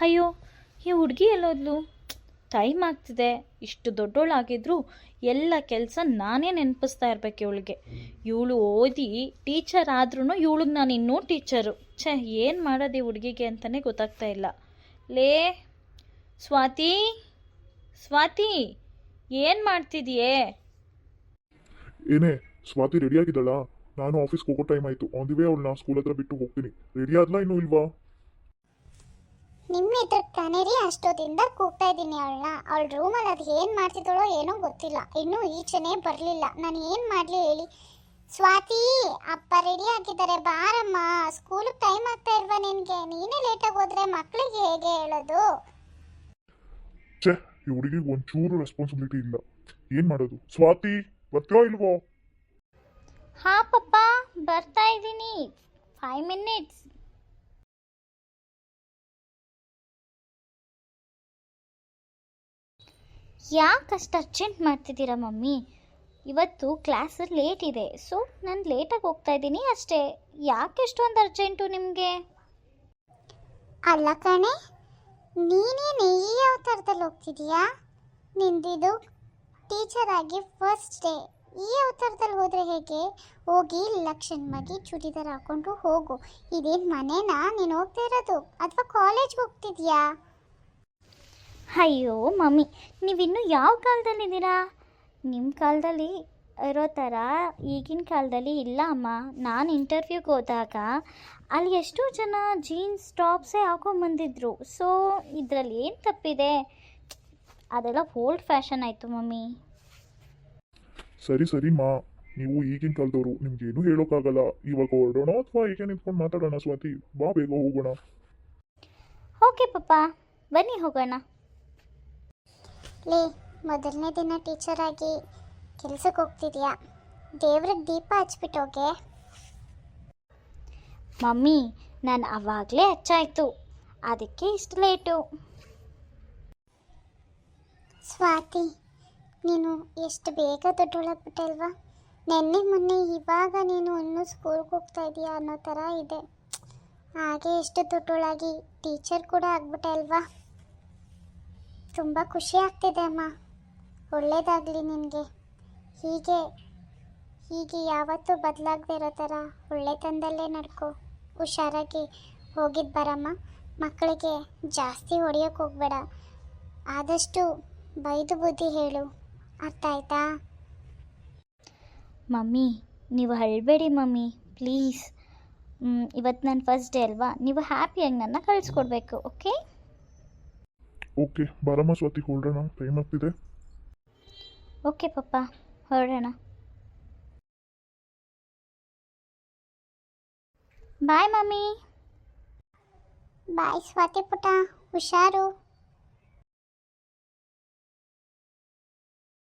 ಅಯ್ಯೋ, ಈ ಹುಡುಗಿ ಎಲ್ಲೋದ್ಲು? ಟೈಮ್ ಆಗ್ತಿದೆ. ಇಷ್ಟು ದೊಡ್ಡೋಳಾಗಿದ್ರು ಎಲ್ಲ ಕೆಲಸ ನಾನೇ ನೆನಪಿಸ್ತಾ ಇರ್ಬೇಕು ಇವಳಿಗೆ. ಇವಳು ಓದಿ ಟೀಚರ್ ಆದ್ರೂ ಇವಳಿಗೆ ನಾನು ಇನ್ನೂ ಟೀಚರು. ಛೇ, ಏನು ಮಾಡೋದು ಈ ಹುಡುಗಿಗೆ ಅಂತಲೇ ಗೊತ್ತಾಗ್ತಾ ಇಲ್ಲ. ಲೇ, ಸ್ವಾತಿ ಸ್ವಾತಿ, ಏನು ಮಾಡ್ತಿದೀಯೇ? ಏನೇ, ಸ್ವಾತಿ ರೆಡಿ ಆಗಿದ್ದಾಳ? ನಾನು ಆಫೀಸ್ಗೆ ಹೋಗೋ ಟೈಮ್ ಆಯಿತು. ಆನ್ ಅವಳು ಅವಳನ್ನ ಸ್ಕೂಲ್ ಹತ್ರ ಬಿಟ್ಟು ಹೋಗ್ತೀನಿ. ರೆಡಿ ಆದ್ಲಾ ಇನ್ನೂ ಇಲ್ವಾ? ನಿಮ್ಮ ಎದುರು ತಾನೇ ಅಷ್ಟೊತ್ತಿಂದ ಕೂಗ್ತಾ ಇದ್ದೀನಿ ಅವಳನ್ನ. ಅವಳ ರೂಮಲ್ಲಿ ಅದು ಏನು ಮಾಡ್ತಿದ್ದಾಳೋ ಏನೋ ಗೊತ್ತಿಲ್ಲ. ಇನ್ನೂ ಈಚೆನೇ ಬರಲಿಲ್ಲ. ನಾನು ಏನು ಮಾಡಲಿ ಹೇಳಿ? ಸ್ವಾತಿ ಅಪ್ಪ ರೆಡಿ ಆಗಿದ್ದಾರೆ. ಬಾರಮ್ಮ. ಸ್ಕೂಲಿಗೆ ಟೈಮ್ ಆಗ್ತಾ ಇಲ್ವಾ ನಿನಗೆ? ನೀನೇ ಲೇಟಾಗಿ ಹೋದ್ರೆ ಮಕ್ಕಳಿಗೆ ಹೇಗೆ ಹೇಳೋದು? ಛೇ ಈ ಹುಡುಗಿಗೆ ಒಂಚೂರು ರೆಸ್ಪಾನ್ಸಿಬಿಲಿಟಿ ಇಲ್ಲ. ಏನು ಮಾಡೋದು? ಸ್ವಾತಿ ಬರ್ತೀಯೋ ಇಲ್ವೋ? ಹಾ ಪಪ್ಪ ಬರ್ತಾ ಇದ್ದೀನಿ. ಫೈವ್ ಮಿನಿಟ್ಸ್ ಯಾಕಷ್ಟು ಅರ್ಜೆಂಟ್ ಮಾಡ್ತಿದ್ದೀರಾ ಮಮ್ಮಿ? ಇವತ್ತು ಕ್ಲಾಸ್ ಲೇಟ್ ಇದೆ ಸೊ ನಾನು ಲೇಟಾಗಿ ಹೋಗ್ತಾ ಇದ್ದೀನಿ ಅಷ್ಟೇ. ಯಾಕೆ ಎಷ್ಟೊಂದು ಅರ್ಜೆಂಟು ನಿಮಗೆ? ಅಲ್ಲ ಕಣೆ ನೀನೇನು ಈ ಅವತಾರದಲ್ಲಿ ಹೋಗ್ತಿದೀಯಾ? ನಿಂದಿದು ಟೀಚರ್ ಆಗಿ ಫಸ್ಟ್ ಡೇ ಈ ಅವತಾರದಲ್ಲಿ ಹೋದರೆ ಹೇಗೆ? ಹೋಗಿ ಲಕ್ಷಣವಾಗಿ ಚೂಡಿದಾರ್ ಹಾಕೊಂಡು ಹೋಗು. ಇದೇನು ಮನೆನಾ? ನೀನು ಹೋಗ್ತಾ ಇರೋದು? ಅಥವಾ ಕಾಲೇಜ್ಗೆ ಹೋಗ್ತಿದ್ಯಾ? ಅಯ್ಯೋ ಮಮ್ಮಿ ನೀವಿನ್ನೂ ಯಾವ ಕಾಲದಲ್ಲಿದ್ದೀರಾ ನಿಮ್ಮ ಕಾಲದಲ್ಲಿ ಇರೋ ಥರ ಈಗಿನ ಕಾಲದಲ್ಲಿ ಇಲ್ಲ ಅಮ್ಮ. ನಾನು ಇಂಟರ್ವ್ಯೂಗೆ ಹೋದಾಗ ಅಲ್ಲಿ ಎಷ್ಟೋ ಜನ ಜೀನ್ಸ್ ಟಾಪ್ಸೇ ಹಾಕೊಂಬಂದಿದ್ರು ಸೊ ಇದರಲ್ಲಿ ಏನು ತಪ್ಪಿದೆ? ಅದೆಲ್ಲ ಓಲ್ಡ್ ಫ್ಯಾಷನ್ ಆಯಿತು ಮಮ್ಮಿ. ಸರಿ ಸರಿ ಮಾ. ನೀವು ಈಗಿನ ಕಾಲದವರು ನಿಮ್ಗೇನು ಹೇಳೋಕ್ಕಾಗಲ್ಲ. ಇವಾಗ ಹೊರಡೋಣ ಅಥವಾ ಹೀಗೆ ನಿಂತ್ಕೊಂಡು ಮಾತಾಡೋಣ ಸ್ವಾತಿ? ಬಾ ಬೇಗ ಹೋಗೋಣ. ಓಕೆ ಪಪ್ಪ. ಬನ್ನಿ ಹೋಗೋಣ. ಲೇ ಮೊದಲನೇ ದಿನ ಟೀಚರ್ ಆಗಿ ಕೆಲ್ಸಕ್ಕೆ ಹೋಗ್ತಿದ್ಯಾ? ದೇವ್ರಿಗೆ ದೀಪ ಹಚ್ಬಿಟ್ಟೋಗೆ. ಮಮ್ಮಿ ನಾನು ಅವಾಗಲೇ ಹಚ್ಚಾಯಿತು ಅದಕ್ಕೆ ಇಷ್ಟು ಲೇಟು ಸ್ವಾತಿ ನೀನು ಎಷ್ಟು ಬೇಗ ದೊಡ್ಡೊಳಗ್ಬಿಟ್ಟೆ ಅಲ್ವಾ ನೆನ್ನೆ ಮೊನ್ನೆ ಇವಾಗ ನೀನು ಇನ್ನೂ ಸ್ಕೂಲ್ಗೆ ಹೋಗ್ತಾ ಇದೀಯಾ ಅನ್ನೋ ಥರ ಇದೆ. ಹಾಗೆ ಎಷ್ಟು ದೊಡ್ಡೊಳಾಗಿ ಟೀಚರ್ ಕೂಡ ಆಗ್ಬಿಟ್ಟೆ ಅಲ್ವಾ ತುಂಬ ಖುಷಿ ಆಗ್ತಿದೆ ಅಮ್ಮ. ಒಳ್ಳೇದಾಗಲಿ ನಿನಗೆ. ಹೀಗೆ ಹೀಗೆ ಯಾವತ್ತೂ ಬದಲಾಗದೆ ಇರೋ ಥರ ಒಳ್ಳೆತನದಲ್ಲೇ ನಡ್ಕೊ. ಹುಷಾರಾಗಿ ಹೋಗಿದ್ದು ಬರಮ್ಮ. ಮಕ್ಕಳಿಗೆ ಜಾಸ್ತಿ ಹೊಡೆಯೋಕೆ ಹೋಗಬೇಡ. ಆದಷ್ಟು ಬೈದು ಬುದ್ಧಿ ಹೇಳು. ಅರ್ಥ ಆಯ್ತಾ? ಮಮ್ಮಿ, ನೀವು ಅಳಬೇಡಿ ಮಮ್ಮಿ. ಪ್ಲೀಸ್. ಇವತ್ತು ನನ್ನ ಫಸ್ಟ್ ಡೇ ಅಲ್ವಾ? ನೀವು ಹ್ಯಾಪಿಯಾಗಿ ನನ್ನ ಕಳಿಸ್ಕೊಡ್ಬೇಕು ಓಕೆ ಓಕೆ ಬಾರಮ್ಮ ಸ್ವಾತಿ ಹೊರಡೋಣ. ಟೈಮ್ ಆಗ್ತಿದೆ. ಓಕೆ ಪಪ್ಪ ಹೊರಡೋಣ. ಬಾಯ್ ಮಮ್ಮಿ. ಬಾಯ್ ಸ್ವಾತಿ ಪುಟ ಹುಷಾರು.